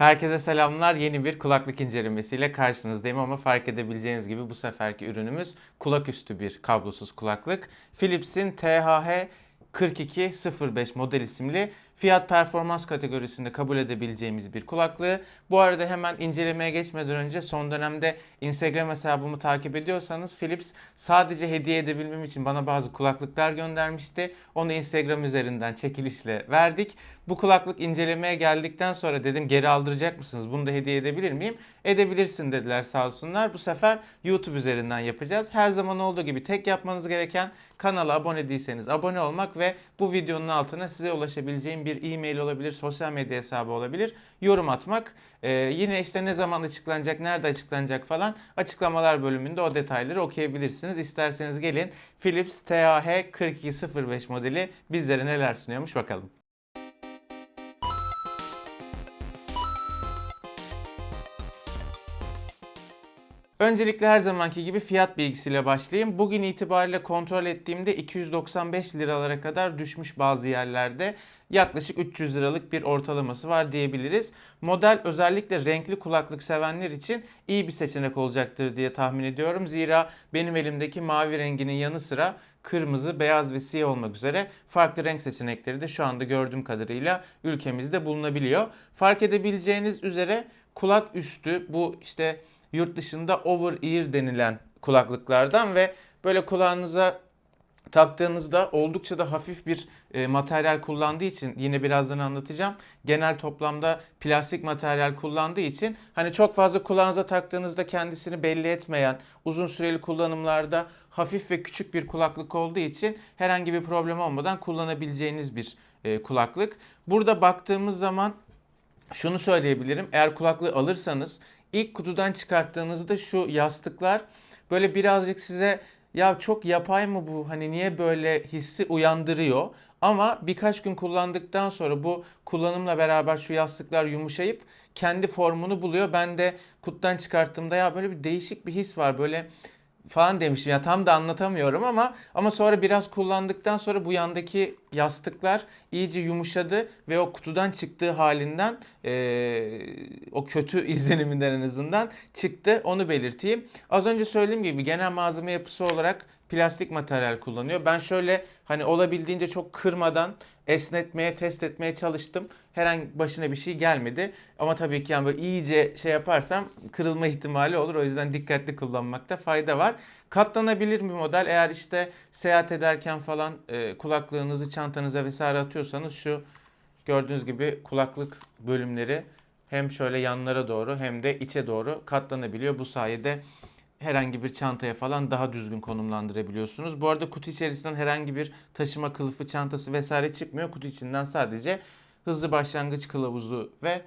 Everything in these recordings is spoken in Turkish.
Herkese selamlar. Yeni bir kulaklık incelemesiyle karşınızdayım ama fark edebileceğiniz gibi bu seferki ürünümüz kulaküstü bir kablosuz kulaklık. Philips'in THH 4205 model isimli fiyat performans kategorisinde kabul edebileceğimiz bir kulaklığı. Bu arada hemen incelemeye geçmeden önce son dönemde Instagram hesabımı takip ediyorsanız Philips sadece hediye edebilmem için bana bazı kulaklıklar göndermişti. Onu Instagram üzerinden çekilişle verdik. Bu kulaklık incelemeye geldikten sonra dedim geri aldıracak mısınız? Bunu da hediye edebilir miyim? Edebilirsin dediler sağ olsunlar. Bu sefer YouTube üzerinden yapacağız. Her zaman olduğu gibi tek yapmanız gereken kanala abone değilseniz abone olmak ve bu videonun altına size ulaşabileceğim bir e-mail olabilir, sosyal medya hesabı olabilir. Yorum atmak. Ee, yine işte ne zaman açıklanacak, nerede açıklanacak falan açıklamalar bölümünde o detayları okuyabilirsiniz. İsterseniz gelin Philips TAH 4205 modeli bizlere neler sunuyormuş bakalım. Öncelikle her zamanki gibi fiyat bilgisiyle başlayayım. Bugün itibariyle kontrol ettiğimde 295 liralara kadar düşmüş bazı yerlerde. Yaklaşık 300 liralık bir ortalaması var diyebiliriz. Model özellikle renkli kulaklık sevenler için iyi bir seçenek olacaktır diye tahmin ediyorum. Zira benim elimdeki mavi renginin yanı sıra kırmızı, beyaz ve siyah olmak üzere farklı renk seçenekleri de şu anda gördüğüm kadarıyla ülkemizde bulunabiliyor. Fark edebileceğiniz üzere kulak üstü bu işte yurt dışında over ear denilen kulaklıklardan ve böyle kulağınıza taktığınızda oldukça da hafif bir e, materyal kullandığı için yine birazdan anlatacağım. Genel toplamda plastik materyal kullandığı için hani çok fazla kulağınıza taktığınızda kendisini belli etmeyen uzun süreli kullanımlarda hafif ve küçük bir kulaklık olduğu için herhangi bir problem olmadan kullanabileceğiniz bir e, kulaklık. Burada baktığımız zaman şunu söyleyebilirim. Eğer kulaklığı alırsanız ilk kutudan çıkarttığınızda şu yastıklar böyle birazcık size ya çok yapay mı bu hani niye böyle hissi uyandırıyor. Ama birkaç gün kullandıktan sonra bu kullanımla beraber şu yastıklar yumuşayıp kendi formunu buluyor. Ben de kutudan çıkarttığımda ya böyle bir değişik bir his var böyle falan demiştim. Ya tam da anlatamıyorum ama ama sonra biraz kullandıktan sonra bu yandaki yastıklar iyice yumuşadı ve o kutudan çıktığı halinden eee, o kötü izleniminden en azından çıktı. Onu belirteyim. Az önce söylediğim gibi genel malzeme yapısı olarak plastik materyal kullanıyor. Ben şöyle hani olabildiğince çok kırmadan esnetmeye, test etmeye çalıştım. Herhangi başına bir şey gelmedi. Ama tabii ki yani böyle iyice şey yaparsam kırılma ihtimali olur. O yüzden dikkatli kullanmakta fayda var. Katlanabilir bir model. Eğer işte seyahat ederken falan e, kulaklığınızı çantanıza vesaire atıyorsanız şu gördüğünüz gibi kulaklık bölümleri hem şöyle yanlara doğru hem de içe doğru katlanabiliyor. Bu sayede herhangi bir çantaya falan daha düzgün konumlandırabiliyorsunuz. Bu arada kutu içerisinden herhangi bir taşıma kılıfı, çantası vesaire çıkmıyor. Kutu içinden sadece hızlı başlangıç kılavuzu ve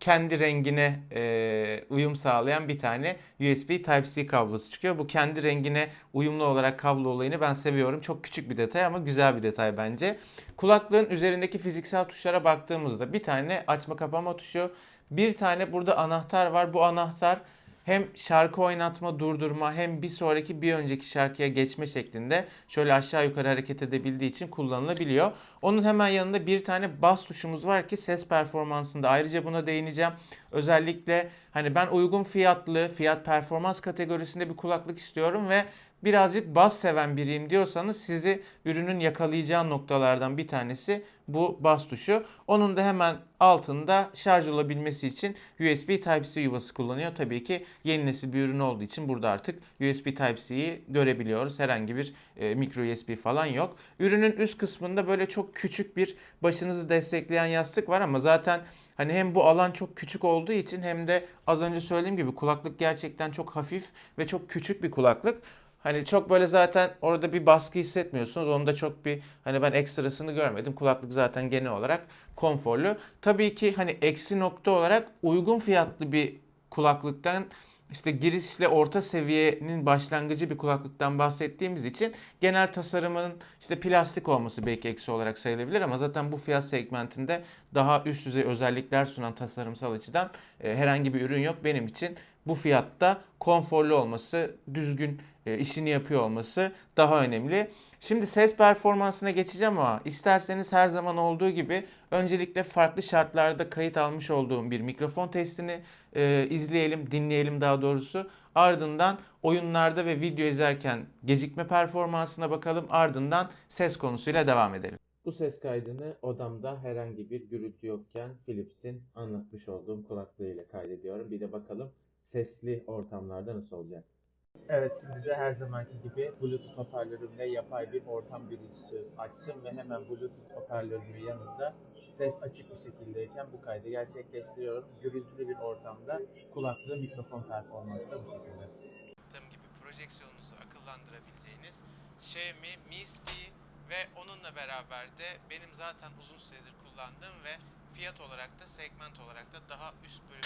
kendi rengine e, uyum sağlayan bir tane USB Type-C kablosu çıkıyor. Bu kendi rengine uyumlu olarak kablo olayını ben seviyorum. Çok küçük bir detay ama güzel bir detay bence. Kulaklığın üzerindeki fiziksel tuşlara baktığımızda bir tane açma kapama tuşu, bir tane burada anahtar var. Bu anahtar hem şarkı oynatma, durdurma hem bir sonraki bir önceki şarkıya geçme şeklinde şöyle aşağı yukarı hareket edebildiği için kullanılabiliyor. Onun hemen yanında bir tane bas tuşumuz var ki ses performansında ayrıca buna değineceğim. Özellikle hani ben uygun fiyatlı, fiyat performans kategorisinde bir kulaklık istiyorum ve birazcık bas seven biriyim diyorsanız sizi ürünün yakalayacağı noktalardan bir tanesi bu bas tuşu. Onun da hemen altında şarj olabilmesi için USB Type-C yuvası kullanıyor. Tabii ki yeni nesil bir ürün olduğu için burada artık USB Type-C'yi görebiliyoruz. Herhangi bir e, micro USB falan yok. Ürünün üst kısmında böyle çok küçük bir başınızı destekleyen yastık var ama zaten Hani hem bu alan çok küçük olduğu için hem de az önce söylediğim gibi kulaklık gerçekten çok hafif ve çok küçük bir kulaklık. Hani çok böyle zaten orada bir baskı hissetmiyorsunuz. Onda çok bir hani ben ekstrasını görmedim. Kulaklık zaten genel olarak konforlu. Tabii ki hani eksi nokta olarak uygun fiyatlı bir kulaklıktan işte girişle orta seviyenin başlangıcı bir kulaklıktan bahsettiğimiz için genel tasarımının işte plastik olması belki eksi olarak sayılabilir ama zaten bu fiyat segmentinde daha üst düzey özellikler sunan tasarımsal açıdan e, herhangi bir ürün yok. Benim için bu fiyatta konforlu olması, düzgün e, işini yapıyor olması daha önemli. Şimdi ses performansına geçeceğim ama isterseniz her zaman olduğu gibi öncelikle farklı şartlarda kayıt almış olduğum bir mikrofon testini e, izleyelim, dinleyelim daha doğrusu. Ardından oyunlarda ve video izlerken gecikme performansına bakalım. Ardından ses konusuyla devam edelim. Bu ses kaydını odamda herhangi bir gürültü yokken Philips'in anlatmış olduğum kulaklığıyla kaydediyorum. Bir de bakalım sesli ortamlarda nasıl olacak. Evet şimdi de her zamanki gibi Bluetooth hoparlörümle yapay bir ortam gürültüsü açtım ve hemen Bluetooth hoparlörümün yanında ses açık bir şekildeyken bu kaydı gerçekleştiriyorum. Gürültülü bir ortamda kulaklığı mikrofon performansı da bu şekilde. Yaptığım gibi projeksiyonunuzu akıllandırabileceğiniz Xiaomi Mi Sti ve onunla beraber de benim zaten uzun süredir kullandığım ve fiyat olarak da segment olarak da daha üst bölüm.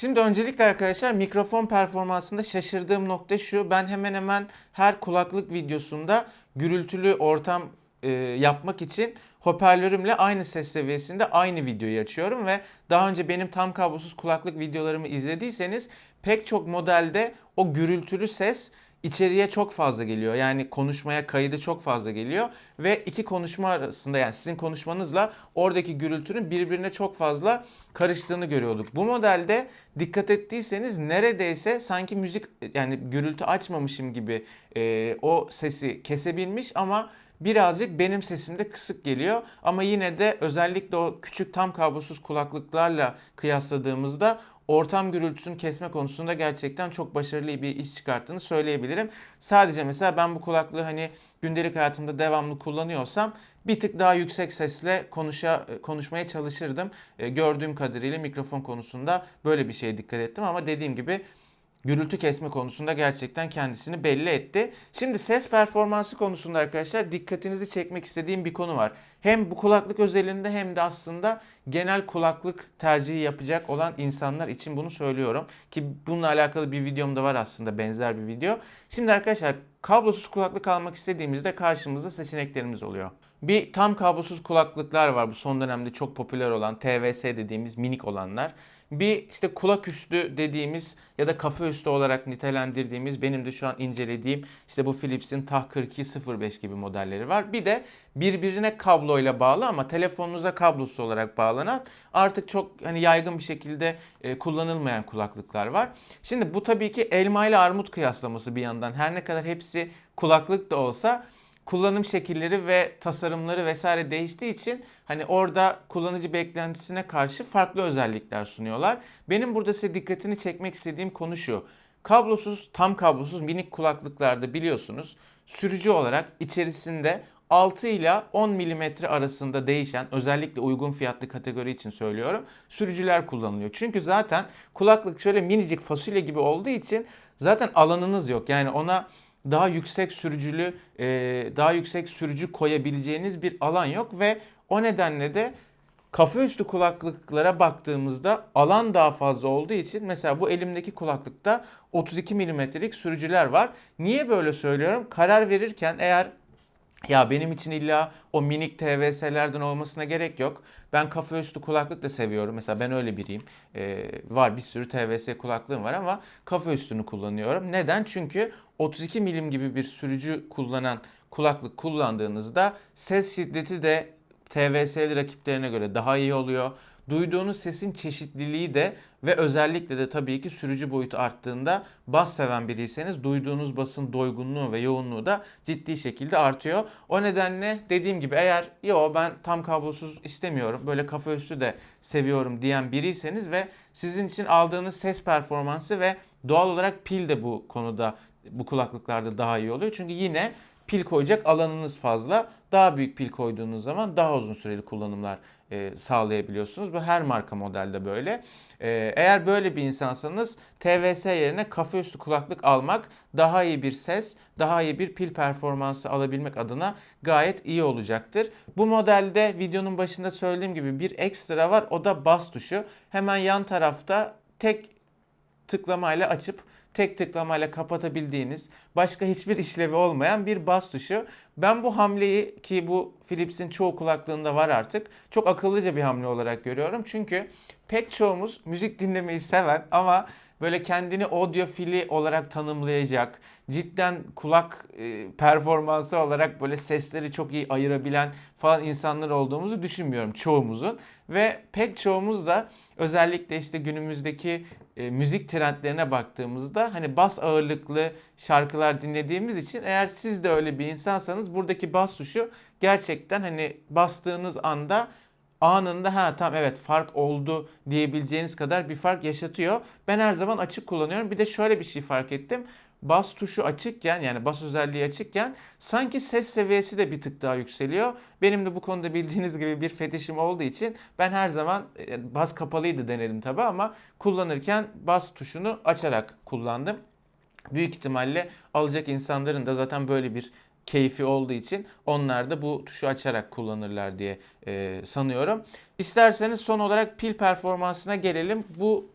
Şimdi öncelikle arkadaşlar mikrofon performansında şaşırdığım nokta şu. Ben hemen hemen her kulaklık videosunda gürültülü ortam e, yapmak için hoparlörümle aynı ses seviyesinde aynı videoyu açıyorum ve daha önce benim tam kablosuz kulaklık videolarımı izlediyseniz pek çok modelde o gürültülü ses içeriye çok fazla geliyor. Yani konuşmaya kaydı çok fazla geliyor ve iki konuşma arasında yani sizin konuşmanızla oradaki gürültünün birbirine çok fazla karıştığını görüyorduk. Bu modelde dikkat ettiyseniz neredeyse sanki müzik yani gürültü açmamışım gibi e, o sesi kesebilmiş ama birazcık benim sesimde kısık geliyor. Ama yine de özellikle o küçük tam kablosuz kulaklıklarla kıyasladığımızda ortam gürültüsünü kesme konusunda gerçekten çok başarılı bir iş çıkarttığını söyleyebilirim. Sadece mesela ben bu kulaklığı hani gündelik hayatımda devamlı kullanıyorsam bir tık daha yüksek sesle konuşa, konuşmaya çalışırdım. E, gördüğüm kadarıyla mikrofon konusunda böyle bir şeye dikkat ettim ama dediğim gibi gürültü kesme konusunda gerçekten kendisini belli etti. Şimdi ses performansı konusunda arkadaşlar dikkatinizi çekmek istediğim bir konu var. Hem bu kulaklık özelinde hem de aslında genel kulaklık tercihi yapacak olan insanlar için bunu söylüyorum. Ki bununla alakalı bir videom da var aslında benzer bir video. Şimdi arkadaşlar kablosuz kulaklık almak istediğimizde karşımızda seçeneklerimiz oluyor. Bir tam kablosuz kulaklıklar var bu son dönemde çok popüler olan TVS dediğimiz minik olanlar. Bir işte kulak üstü dediğimiz ya da kafa üstü olarak nitelendirdiğimiz benim de şu an incelediğim işte bu Philips'in TAH 4205 gibi modelleri var. Bir de birbirine kabloyla bağlı ama telefonunuza kablosu olarak bağlanan artık çok hani yaygın bir şekilde e, kullanılmayan kulaklıklar var. Şimdi bu tabii ki elma ile armut kıyaslaması bir yandan. Her ne kadar hepsi kulaklık da olsa kullanım şekilleri ve tasarımları vesaire değiştiği için hani orada kullanıcı beklentisine karşı farklı özellikler sunuyorlar. Benim burada size dikkatini çekmek istediğim konu şu. Kablosuz, tam kablosuz minik kulaklıklarda biliyorsunuz sürücü olarak içerisinde 6 ile 10 mm arasında değişen özellikle uygun fiyatlı kategori için söylüyorum sürücüler kullanılıyor. Çünkü zaten kulaklık şöyle minicik fasulye gibi olduğu için zaten alanınız yok. Yani ona daha yüksek sürücülü, e, daha yüksek sürücü koyabileceğiniz bir alan yok ve o nedenle de kafa üstü kulaklıklara baktığımızda alan daha fazla olduğu için mesela bu elimdeki kulaklıkta 32 milimetrelik sürücüler var. Niye böyle söylüyorum? Karar verirken eğer ya benim için illa o minik TVS'lerden olmasına gerek yok. Ben kafa üstü kulaklık da seviyorum. Mesela ben öyle biriyim. Ee, var bir sürü TVS kulaklığım var ama kafa üstünü kullanıyorum. Neden? Çünkü 32 milim gibi bir sürücü kullanan kulaklık kullandığınızda ses şiddeti de TVS'li rakiplerine göre daha iyi oluyor. Duyduğunuz sesin çeşitliliği de ve özellikle de tabii ki sürücü boyutu arttığında bas seven biriyseniz duyduğunuz basın doygunluğu ve yoğunluğu da ciddi şekilde artıyor. O nedenle dediğim gibi eğer yo ben tam kablosuz istemiyorum böyle kafa üstü de seviyorum diyen biriyseniz ve sizin için aldığınız ses performansı ve doğal olarak pil de bu konuda bu kulaklıklarda daha iyi oluyor. Çünkü yine pil koyacak alanınız fazla. daha büyük pil koyduğunuz zaman daha uzun süreli kullanımlar e, sağlayabiliyorsunuz. Bu her marka modelde böyle. E, eğer böyle bir insansanız TVS yerine kafa üstü kulaklık almak daha iyi bir ses, daha iyi bir pil performansı alabilmek adına gayet iyi olacaktır. Bu modelde videonun başında söylediğim gibi bir ekstra var o da bas tuşu. Hemen yan tarafta tek tıklamayla açıp tek tıklamayla kapatabildiğiniz başka hiçbir işlevi olmayan bir bas tuşu. Ben bu hamleyi ki bu Philips'in çoğu kulaklığında var artık çok akıllıca bir hamle olarak görüyorum. Çünkü pek çoğumuz müzik dinlemeyi seven ama böyle kendini audiofili olarak tanımlayacak, cidden kulak e, performansı olarak böyle sesleri çok iyi ayırabilen falan insanlar olduğumuzu düşünmüyorum çoğumuzun. Ve pek çoğumuz da özellikle işte günümüzdeki e, müzik trendlerine baktığımızda hani bas ağırlıklı şarkılar dinlediğimiz için eğer siz de öyle bir insansanız buradaki bas tuşu gerçekten hani bastığınız anda anında ha tamam evet fark oldu diyebileceğiniz kadar bir fark yaşatıyor. Ben her zaman açık kullanıyorum. Bir de şöyle bir şey fark ettim. Bas tuşu açıkken yani bas özelliği açıkken sanki ses seviyesi de bir tık daha yükseliyor. Benim de bu konuda bildiğiniz gibi bir fetişim olduğu için ben her zaman e, bas kapalıydı denedim tabi ama kullanırken bas tuşunu açarak kullandım. Büyük ihtimalle alacak insanların da zaten böyle bir keyfi olduğu için onlar da bu tuşu açarak kullanırlar diye e, sanıyorum. İsterseniz son olarak pil performansına gelelim. Bu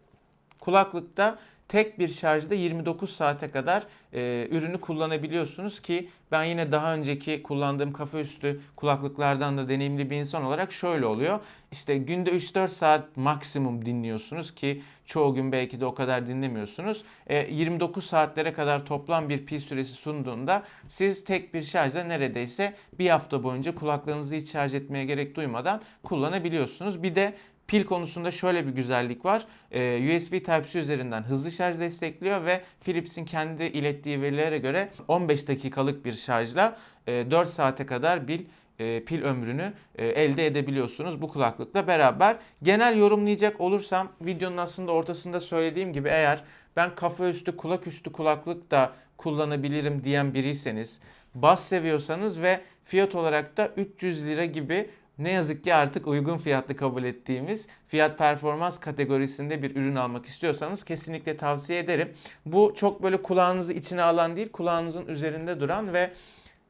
kulaklıkta tek bir şarjda 29 saate kadar e, ürünü kullanabiliyorsunuz ki ben yine daha önceki kullandığım kafa üstü kulaklıklardan da deneyimli bir insan olarak şöyle oluyor. İşte günde 3-4 saat maksimum dinliyorsunuz ki çoğu gün belki de o kadar dinlemiyorsunuz. E, 29 saatlere kadar toplam bir pil süresi sunduğunda siz tek bir şarjda neredeyse bir hafta boyunca kulaklığınızı hiç şarj etmeye gerek duymadan kullanabiliyorsunuz. Bir de Pil konusunda şöyle bir güzellik var. Ee, USB Type-C üzerinden hızlı şarj destekliyor ve Philips'in kendi ilettiği verilere göre 15 dakikalık bir şarjla e, 4 saate kadar bir e, pil ömrünü e, elde edebiliyorsunuz bu kulaklıkla beraber. Genel yorumlayacak olursam videonun aslında ortasında söylediğim gibi eğer ben kafa üstü kulak üstü kulaklık da kullanabilirim diyen biriyseniz bas seviyorsanız ve fiyat olarak da 300 lira gibi ne yazık ki artık uygun fiyatlı kabul ettiğimiz fiyat performans kategorisinde bir ürün almak istiyorsanız kesinlikle tavsiye ederim. Bu çok böyle kulağınızı içine alan değil, kulağınızın üzerinde duran ve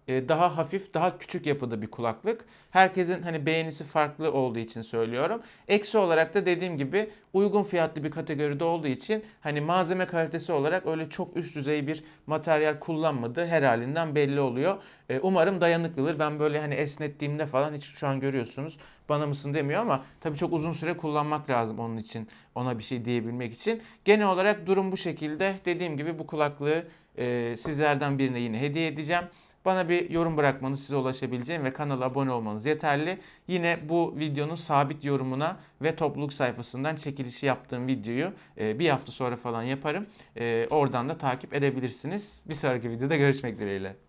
daha hafif, daha küçük yapıda bir kulaklık. Herkesin hani beğenisi farklı olduğu için söylüyorum. Eksi olarak da dediğim gibi uygun fiyatlı bir kategoride olduğu için hani malzeme kalitesi olarak öyle çok üst düzey bir materyal kullanmadığı her halinden belli oluyor. E, umarım dayanıklıdır. Ben böyle hani esnettiğimde falan hiç şu an görüyorsunuz bana mısın demiyor ama tabii çok uzun süre kullanmak lazım onun için ona bir şey diyebilmek için. Genel olarak durum bu şekilde. Dediğim gibi bu kulaklığı e, sizlerden birine yine hediye edeceğim. Bana bir yorum bırakmanız, size ulaşabileceğim ve kanala abone olmanız yeterli. Yine bu videonun sabit yorumuna ve topluluk sayfasından çekilişi yaptığım videoyu e, bir hafta sonra falan yaparım. E, oradan da takip edebilirsiniz. Bir sonraki videoda görüşmek dileğiyle.